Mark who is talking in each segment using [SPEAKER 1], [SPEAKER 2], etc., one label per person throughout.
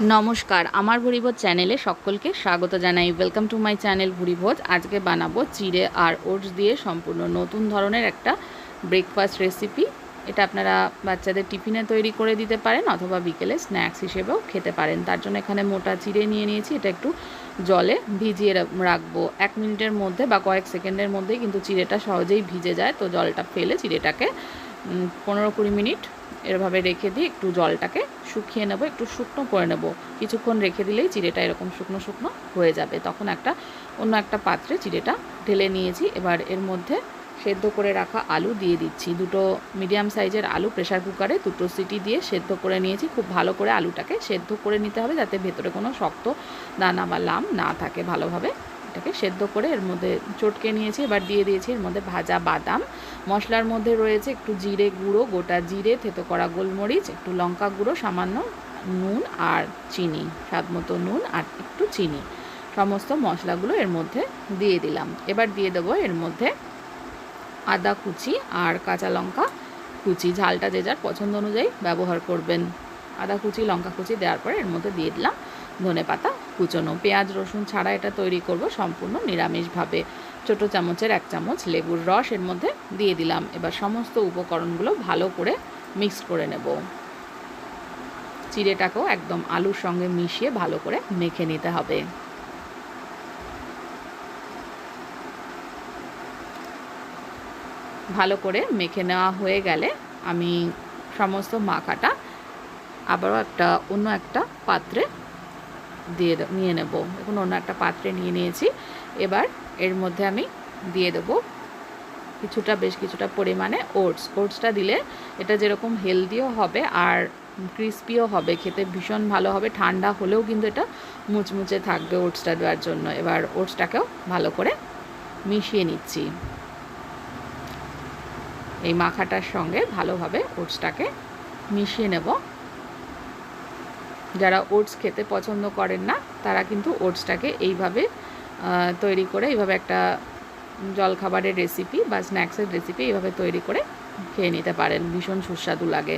[SPEAKER 1] নমস্কার, আমার ভুরিভোজ চ্যানেলে সকলকে স্বাগত জানাই। Welcome to my channel Bhuribhoj. আজকে বানাবো চিড়ে আর ওটস দিয়ে সম্পূর্ণ নতুন ধরনের একটা ব্রেকফাস্ট রেসিপি এটা আপনারা বাচ্চাদের টিফিনে তৈরি করে দিতে পারেন অথবা বিকেলে স্ন্যাক্স হিসেবেও খেতে পারেন। তার জন্য এখানে মোটা চিড়ে নিয়ে নিয়েছি, এটা একটু জলে ভিজিয়ে রাখব। এক মিনিটের মধ্যে বা কয়েক সেকেন্ডের মধ্যেই কিন্তু চিড়েটা সহজেই ভিজে যায়, তো জলটা ফেলে চিড়েটাকে পনেরো কুড়ি মিনিট এরভাবে রেখে দিয়ে একটু জলটাকে শুকিয়ে নেব, একটু শুকনো করে নেব। কিছুক্ষণ রেখে দিলেই চিড়েটা এরকম শুকনো শুকনো হয়ে যাবে। তখন একটা, অন্য একটা পাত্রে চিড়েটা ঢেলে নিয়েছি। এবার এর মধ্যে সেদ্ধ করে রাখা আলু দিয়ে দিচ্ছি। দুটো মিডিয়াম সাইজের আলু প্রেশার কুকারে দুটো সিটি দিয়ে সেদ্ধ করে নিয়েছি। খুব ভালো করে আলুটাকে সেদ্ধ করে নিতে হবে যাতে ভেতরে কোনো শক্ত দানা বা লাম না থাকে ভালোভাবে। এটাকে সেদ্ধ করে এর মধ্যে চটকে নিয়েছি। এবার দিয়ে দিয়েছি এর মধ্যে ভাজা বাদাম। মশলার মধ্যে রয়েছে একটু জিরে গুঁড়ো, গোটা জিরে, থেতো করা গোলমরিচ, একটু লঙ্কা গুঁড়ো, সামান্য নুন আর চিনি, স্বাদ মতো নুন আর একটু চিনি। সমস্ত মশলাগুলো এর মধ্যে দিয়ে দিলাম। এবার দিয়ে দেবো এর মধ্যে আদা কুচি আর কাঁচা লঙ্কা কুচি। ঝালটা যে যার পছন্দ অনুযায়ী ব্যবহার করবেন। আদা কুচি, লঙ্কা কুচি দেওয়ার পরে এর মধ্যে দিয়ে দিলাম। ধনে পাতা, কুচনো পেঁয়াজ, রসুন ছাড়া এটা তৈরি করব সম্পূর্ণ নিরামিষভাবে। ছোট চামচের এক চামচ লেবুর রস এর মধ্যে দিয়ে দিলাম। এবার সমস্ত উপকরণগুলো ভালো করে মিক্স করে নেব। চিড়েটাকেও একদম আলুর সঙ্গে মিশিয়ে ভালো করে মেখে নিতে হবে। ভালো করে মেখে নেওয়া হয়ে গেলে আমি সমস্ত মাখাটা আবারও একটা অন্য একটা পাত্রে দিয়ে নিয়ে নেব। এখন অন্য একটা পাত্রে নিয়ে নিয়েছি। এবার এর মধ্যে আমি দিয়ে দেবো কিছুটা, বেশ কিছুটা পরিমাণে ওটস। ওটসটা দিলে এটা যেরকম হেলদিও হবে আর ক্রিস্পিও হবে, খেতে ভীষণ ভালো হবে। ঠান্ডা হলেও কিন্তু এটা মুচমুচে থাকবে ওটসটা দেওয়ার জন্য। এবার ওটসটাকেও ভালো করে মিশিয়ে নিচ্ছি। এই মাখাটার সঙ্গে ভালোভাবে ওটসটাকে মিশিয়ে নেব। যারা ওটস খেতে পছন্দ করেন না, তারা কিন্তু ওটসটাকে এইভাবে তৈরি করে এইভাবে একটা জলখাবারের রেসিপি বা স্ন্যাক্সের রেসিপি এইভাবে তৈরি করে খেয়ে নিতে পারেন। ভীষণ সুস্বাদু লাগে।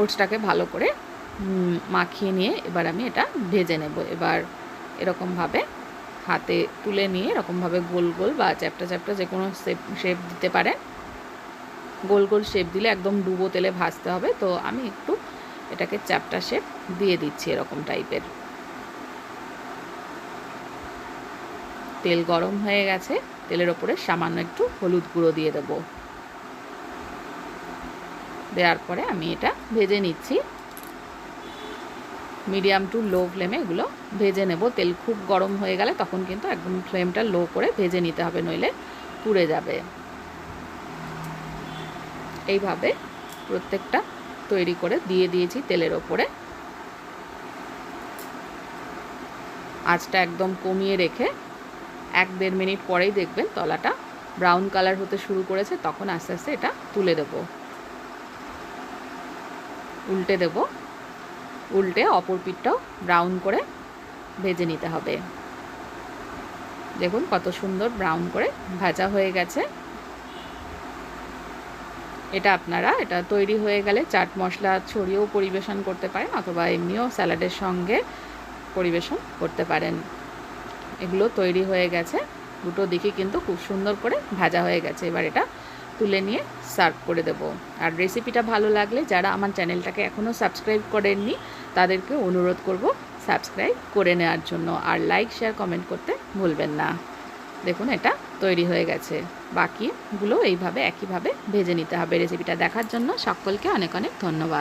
[SPEAKER 1] ওটসটাকে ভালো করে মাখিয়ে নিয়ে এবার আমি এটা ভেজে নেব। এবার এরকমভাবে হাতে তুলে নিয়ে এরকমভাবে গোল গোল বা চ্যাপটা চ্যাপটা যে কোনো শেপ শেপ দিতে পারেন। গোল গোল শেপ দিলে একদম ডুবো তেলে ভাজতে হবে। তো আমি একটু এটাকে চ্যাপটা শেপ দিয়ে দিচ্ছি এরকম টাইপের। তেল গরম হয়ে গেছে, তেলের ওপরে সামান্য একটু হলুদ গুঁড়ো দিয়ে দেব। দেওয়ার পরে আমি এটা ভেজে নিচ্ছি। মিডিয়াম টু লো ফ্লেমে এগুলো ভেজে নেব। তেল খুব গরম হয়ে গেলে তখন কিন্তু একদম ফ্লেমটা লো করে ভেজে নিতে হবে, নইলে পুড়ে যাবে। এইভাবে প্রত্যেকটা তৈরি করে দিয়ে দিয়েছি তেলের ওপরে। আঁচটা একদম কমিয়ে রেখে এক দেড় মিনিট পরেই দেখবেন তলাটা ব্রাউন কালার হতে শুরু করেছে, তখন আস্তে আস্তে এটা তুলে দেব। উল্টে দেব। উল্টে অপর পিঠটাও ব্রাউন করে ভেজে নিতে হবে। দেখুন কত সুন্দর ব্রাউন করে ভাজা হয়ে গেছে। এটা আপনারা, এটা তৈরি হয়ে গেলে চাট মশলা ছড়িয়েও পরিবেশন করতে পারেন অথবা এমনিও স্যালাডের সঙ্গে পরিবেশন করতে পারেন। এগুলো তৈরি হয়ে গেছে। দুটো দিকে কিন্তু খুব সুন্দর করে ভাজা হয়ে গেছে। এবার এটা তুলে নিয়ে সার্ভ করে দেব। আর রেসিপিটা ভালো লাগলে যারা আমার চ্যানেলটাকে এখনও সাবস্ক্রাইব করেননি, তাদেরকে অনুরোধ করব সাবস্ক্রাইব করে নেওয়ার জন্য। আর লাইক, শেয়ার, কমেন্ট করতে ভুলবেন না। দেখুন, এটা তৈরি হয়ে গেছে। বাকিগুলো এইভাবে, একইভাবে ভেজে নিতে হবে রেসিপিটা দেখার জন্য। সকলকে অনেক অনেক ধন্যবাদ।